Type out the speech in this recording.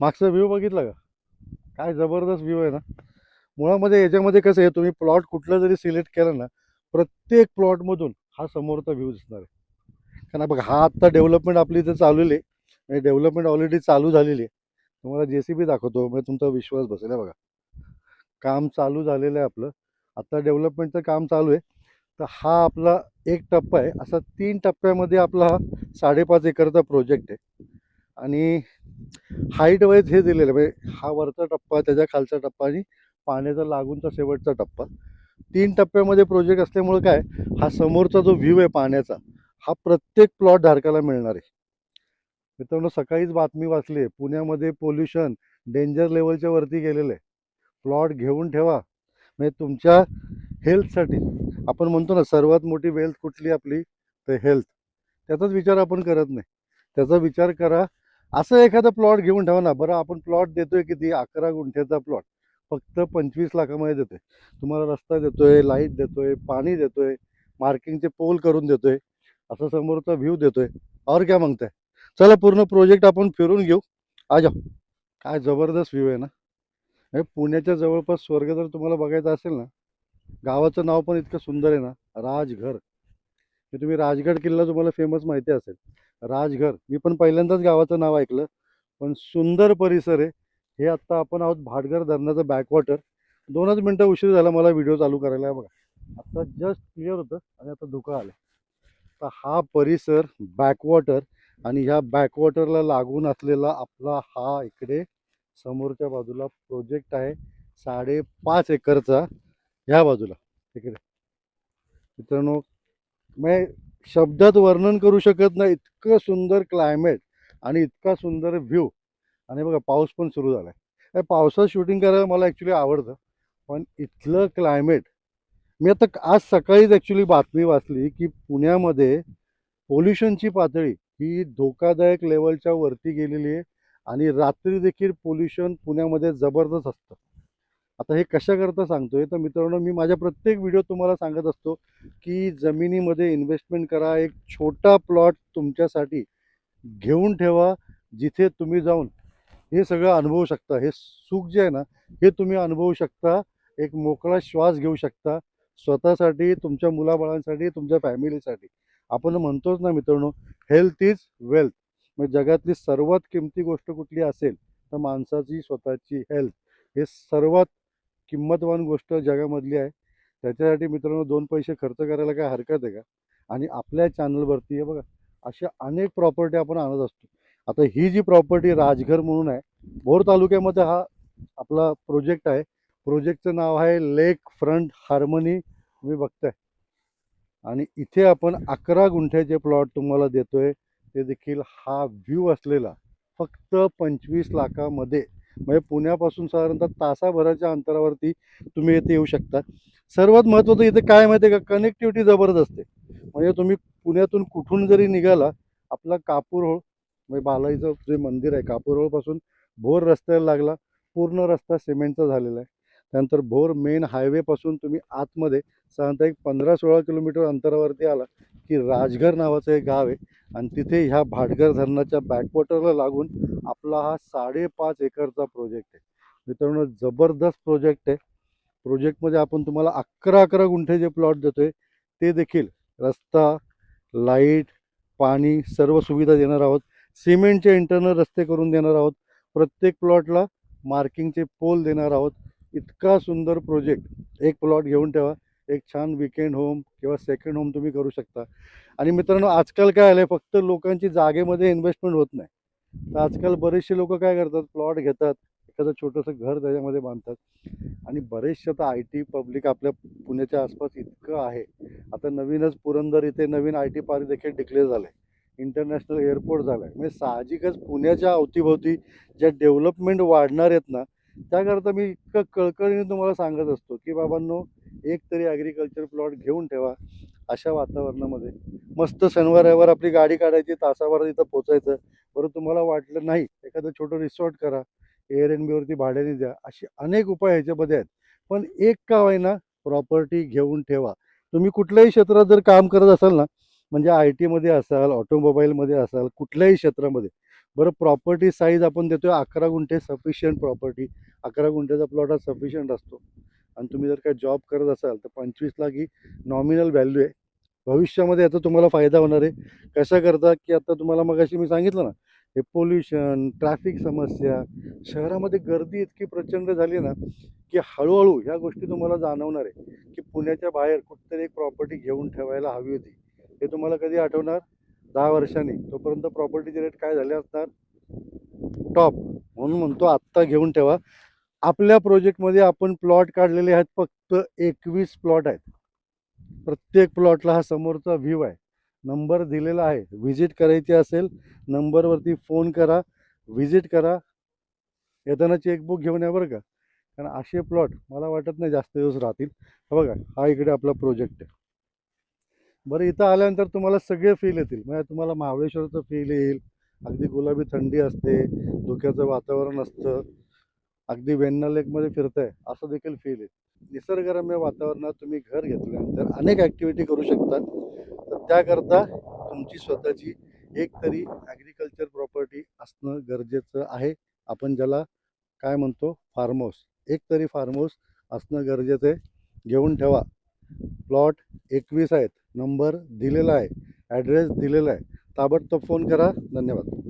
मागचा व्ह्यू बघितला का? काय जबरदस्त व्ह्यू आहे ना. मुळामध्ये याच्यामध्ये कसं आहे तुम्ही प्लॉट कुठला जरी सिलेक्ट केला ना प्रत्येक प्लॉटमधून हा समोरचा व्ह्यू दिसणार आहे. कारण बघा हा आत्ता डेव्हलपमेंट आपली इथं चाललेली आहे आणि डेव्हलपमेंट ऑलरेडी चालू झालेली आहे. तुम्हाला जे सी बी दाखवतो म्हणजे तुमचा विश्वास बसेल. बघा. काम चालू झालेलं आहे आपलं. आत्ता डेव्हलपमेंटचं काम चालू आहे. तर हा आपला एक टप्पा आहे. असा तीन टप्प्यामध्ये आपला हा साडेपाच एकरचा प्रोजेक्ट आहे. आणि हाईट वाईज हे दिलेलं आहे. म्हणजे हा वरचा टप्पा त्याच्या खालचा टप्पा आणि पाण्याचा लागूनचा शेवटचा टप्पा. तीन टप्प्यामध्ये प्रोजेक्ट असल्यामुळं काय? हा समोरचा जो व्ह्यू आहे पाण्याचा हा प्रत्येक प्लॉट धारकाला मिळणार आहे. मित्रांनो सकाळीच बातमी वाचली आहे पुण्यामध्ये पोल्युशन डेंजर लेवलच्या वरती गेलेलं आहे. प्लॉट घेऊन ठेवा. म्हणजे तुमच्या हेल्थसाठी आपण म्हणतो ना सर्वात मोठी वेल्थ कुठली आपली? तर हेल्थ त्याचाच विचार आपण करत नाही. त्याचा विचार करा. असं एखादा प्लॉट घेऊन ठेवा ना. बरं आपण प्लॉट देतोय किती? अकरा गुंठ्याचा प्लॉट फक्त पंचवीस लाखामध्ये देतोय. तुम्हाला रस्ता देतोय लाइट देतोय पाणी देतोय मार्किंगचे पोल करून देतोय. असं समोरचा व्ह्यू देतोय. और काय मागताय? चला पूर्ण प्रोजेक्ट आपण फिरून घेऊ. आ जाओ. काय जबरदस्त व्ह्यू आहे ना. हे पुण्याच्या जवळपास स्वर्ग जर तुम्हाला बघायचं असेल ना गावाचं नाव पण इतकं सुंदर आहे ना. राजघर. हे तुम्ही राजगड किल्ला तुम्हाला फेमस माहिती असेल. राजघर. मी पण पहिल्यांदाच गावाचं नाव ऐकलं. पण सुंदर परिसर आहे. हे आत्ता आपण आहोत भाटघर धरणाचं बॅकवॉटर दोनच मिनटं उशीर झाला मला व्हिडिओ चालू करायला. बघा. आत्ता जस्ट क्लिअर होतं आणि आता धुकं आलं तर हा परिसर बॅकवॉटर आणि ह्या बॅकवॉटरला लागून असलेला आपला हा इकडे समोरच्या बाजूला प्रोजेक्ट आहे साडेपाच एकरचा ह्या बाजूला. इकडे. मित्रांनो मी शब्दात वर्णन करू शकत नाही. इतकं सुंदर क्लायमेट आणि इतका सुंदर व्ह्यू आणि बघा पाऊस पण सुरू झाला आहे पावसात शूटिंग करायला मला ॲक्च्युली आवडतं. पण इथलं क्लायमेट मी आता आज सकाळीच ॲक्च्युली बातमी वाचली की पुण्यामध्ये पोल्युशनची पातळी ही धोकादायक लेवलच्या वरती गेलेली आहे. आणि रात्री देखील पोल्युशन पुण्यामध्ये जबरदस्त असतं. आता हे कशाकरता सांगतोय? तर मित्रांनो मी माझ्या प्रत्येक व्हिडिओ तुम्हाला सांगत असतो की जमिनीमध्ये इन्व्हेस्टमेंट करा एक छोटा प्लॉट तुमच्यासाठी घेऊन ठेवा जिथे तुम्ही जाऊन हे सगळं अनुभवू शकता. हे सुख जे आहे ना हे तुम्ही अनुभवू शकता. एक मोकळा श्वास घेऊ शकता. स्वतःसाठी तुमच्या मुलाबाळांसाठी तुमच्या फॅमिलीसाठी आपण म्हणतोच ना मित्रांनो हेल्थ इज वेल्थ म्हणजे जगातली सर्वात किमती गोष्ट कुठली असेल? तर माणसाची स्वतःची हेल्थ हे सर्वात किंमतवान गोष्ट जगामधली आहे. त्याच्यासाठी मित्रांनो दोन पैसे खर्च करायला काय हरकत आहे का? आणि आपल्या चॅनलवरती आहे बघा अशा अनेक प्रॉपर्टी आपण आणत असतो. आता ही जी प्रॉपर्टी राजघर म्हणून आहे भोर तालुक्यामध्ये हा आपला प्रोजेक्ट आहे. प्रोजेक्टचं नाव आहे लेक फ्रंट हार्मनी तुम्ही बघताय. आणि इथे आपण अकरा गुंठ्याचे प्लॉट तुम्हाला देतोय. ते देखील हा व्ह्यू असलेला. फक्त पंचवीस लाखामध्ये. म्हणजे पुण्यापासून साधारणतः तासाभराच्या अंतरावरती तुम्ही इथे येऊ शकता. सर्वात महत्त्वाचं इथे काय माहिती आहे का? कनेक्टिव्हिटी जबरदस्त आहे. म्हणजे तुम्ही पुण्यातून कुठून जरी निघाला आपला कापूरहोळ म्हणजे बालाईचं जे मंदिर आहे कापूरहोळपासून भोर रस्त्याला लागला पूर्ण रस्ता सिमेंटचा झालेला आहे. त्यानंतर भोर मेन हायवेपासून तुम्ही आतमध्ये साधारणतः एक पंधरा सोळा किलोमीटर अंतरावरती आला की राजघर नावाचं एक गाव आहे. आणि तिथे ह्या भाटघर धरणाच्या बॅकवॉटरला लागून आपला हा साडेपाच एकरचा प्रोजेक्ट आहे. मित्रांनो जबरदस्त प्रोजेक्ट आहे. प्रोजेक्टमध्ये आपण तुम्हाला अकरा अकरा गुंठे जे प्लॉट देतोय ते देखील रस्ता लाइट पाणी सर्व सुविधा देणार आहोत. सिमेंटचे इंटरनल रस्ते करून देणार आहोत. प्रत्येक प्लॉटला मार्किंगचे पोल देणार आहोत. इतका सुंदर प्रोजेक्ट एक प्लॉट घेऊन ठेवा. एक छान विकेंड होम किंवा सेकंड होम तुम्ही करू शकता. आणि मित्रांनो आजकाल काय आलं आहे फक्त लोकांची जागेमध्ये इन्व्हेस्टमेंट होत नाही. तर आजकाल बरेचसे लोक काय करतात? प्लॉट घेतात. एखादं छोटंसं घर त्याच्यामध्ये बांधतात. आणि बरेचसे आता आय टी पब्लिक आपल्या पुण्याच्या आसपास इतकं आहे. आता नवीनच पुरंदर इथे नवीन आय टी पार्क देखील डिक्लेअर झालं आहे इंटरनॅशनल एअरपोर्ट झालं आहे म्हणजे साहजिकच पुण्याच्या अवतीभोवती ज्या डेव्हलपमेंट वाढणार आहेत ना त्याकरता मी इतकं कळकळीने तुम्हाला सांगत असतो की बाबांनो एक तरी ॲग्रिकल्चर प्लॉट घेऊन ठेवा अशा वातावरणामध्ये. मस्त शनिवार रविवार आपली गाडी काढायची तासावर इथं पोचायचं. बरं तुम्हाला वाटलं नाही एखादं छोटं रिसॉर्ट करा. एअर एन बीवरती भाड्याने द्या. असे अनेक उपाय ह्याच्यामध्ये आहेत. पण एक का होईना प्रॉपर्टी घेऊन ठेवा. तुम्ही कुठल्याही क्षेत्रात जर काम करत असाल ना म्हणजे आय टीमध्ये असाल ऑटोमोबाईलमध्ये असाल कुठल्याही क्षेत्रामध्ये बरं प्रॉपर्टी साईज आपण देतोय अकरा गुंठे सफिशियंट प्रॉपर्टी अकरा गुंठ्याचा प्लॉट हा सफिशियंट असतो. आणि तुम्ही जर काय जॉब करत असाल तर पंचवीस लाख ही नॉमिनल व्हॅल्यू आहे. भविष्यामध्ये याचा तुम्हाला फायदा होणार आहे. कशा करता की आता तुम्हाला मगाशी मी सांगितलं ना हे पोल्युशन ट्रॅफिक समस्या शहरामध्ये गर्दी इतकी प्रचंड झाली ना की हळूहळू ह्या गोष्टी तुम्हाला जाणवणार आहे. की पुण्याच्या बाहेर कुठतरी एक प्रॉपर्टी घेऊन ठेवायला हवी होती. हे तुम्हाला कधी आठवणार? दहा वर्षांनी. तोपर्यंत प्रॉपर्टीचे रेट काय झाले असणार? टॉप म्हणून म्हणतो आत्ता घेऊन ठेवा. आपल्या प्रोजेक्टमध्ये आपण प्लॉट काढलेले आहेत फक्त एकवीस प्लॉट आहेत. प्रत्येक प्लॉटला हा समोरचा व्ह्यू आहे. नंबर दिलेला आहे. व्हिजिट करायची असेल नंबरवरती फोन करा व्हिजिट करा. येताना चेकबुक घेऊन या बरं का. कारण असे प्लॉट मला वाटत नाही जास्त दिवस राहतील. बघा हा इकडे आपला प्रोजेक्ट आहे. बरं इथं आल्यानंतर तुम्हाला सगळे फील येतील. म्हणजे तुम्हाला महाबळेश्वरचं फील येईल. अगदी गुलाबी थंडी असते धुक्याचं वातावरण असतं. अगदी वेन्ना लेकमध्ये फिरताय असं देखील फील येईल निसर्गरम्य वातावरणात तुम्ही घर घेतल्यानंतर अनेक ॲक्टिव्हिटी करू शकता तर त्याकरता तुमची स्वतःची एक तरी ॲग्रिकल्चर प्रॉपर्टी असणं गरजेचं आहे. आपण ज्याला काय म्हणतो? फार्म हाऊस एक तरी फार्म हाऊस असणं गरजेचं आहे. घेऊन ठेवा. प्लॉट एकवीस आहेत. नंबर दिलेला आहे. ॲड्रेस दिलेला आहे. ताबडतोब फोन करा. धन्यवाद.